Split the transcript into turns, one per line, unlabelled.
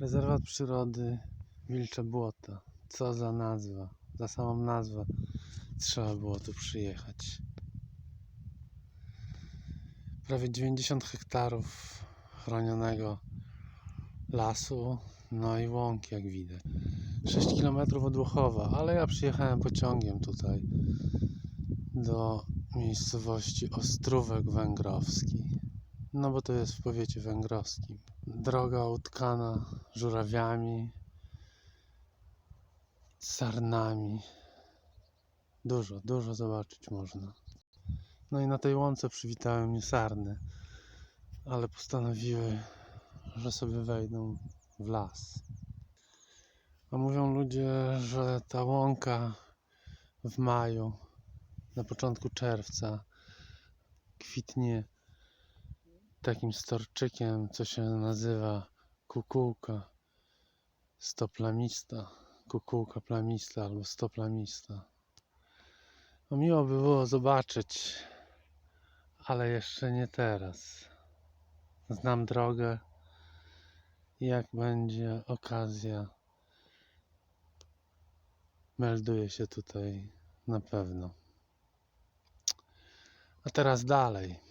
Rezerwat przyrody Wilcze Błoto. Co za nazwa. Za samą nazwę trzeba było tu przyjechać. Prawie 90 hektarów chronionego lasu, no i łąki jak widać. 6 km od Łuchowa, ale ja przyjechałem pociągiem tutaj do miejscowości Ostrówek Węgrowski. No bo to jest w powiecie węgrowskim. Droga utkana żurawiami, sarnami. Dużo, dużo zobaczyć można. No i na tej łące przywitały mnie sarny, ale postanowiły, że sobie wejdą w las. A mówią ludzie, że ta łąka w maju, na początku czerwca kwitnie takim storczykiem, co się nazywa kukułka stoplamista, kukułka plamista albo stoplamista. No miło by było zobaczyć, ale jeszcze nie teraz. Znam drogę jak będzie okazja, melduję się tutaj na pewno. A teraz dalej.